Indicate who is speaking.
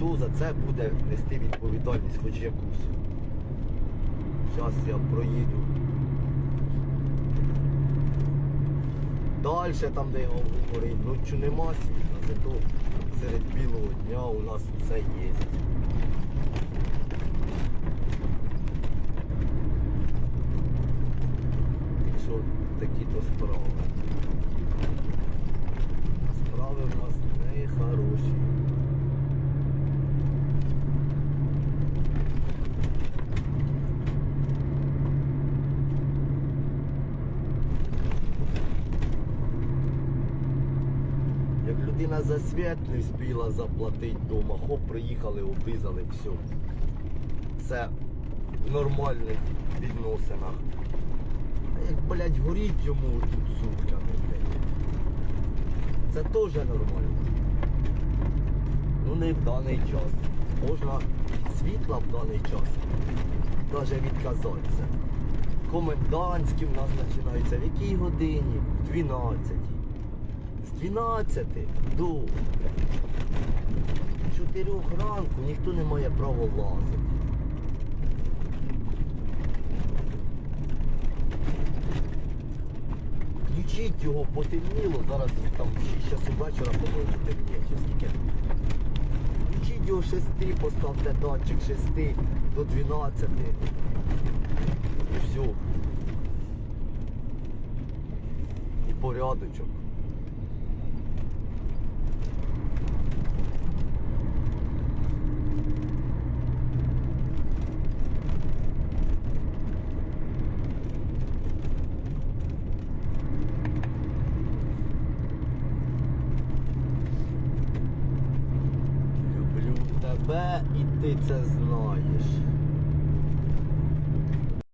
Speaker 1: хто за це буде нести відповідальність хоч якусь. Зараз я проїду. Далі там, де я вам говорив, ночі нема світла, зато серед білого дня у нас все є. Так що такі то справи. Справи в нас не хороші. Як людина за світ не встигла заплатити дома, хоп, приїхали, обрізали, все. Це в нормальних відносинах. А як, блядь, горіть йому тут сутками, блядь. Це теж нормально. Ну не в даний час. Можна від світла в даний час навіть відказатися. Комендантські в нас починаються в якій годині? В 12. З 12 до 4 ранку ніхто не має права лазити. Включіть його потемніло, зараз там 6 часу вечора, по-моєму, темніє, чи скільки. Включіть його 6, поставте датчик 6 до 12. І все. І порядочок. Тебе і ти це знаєш.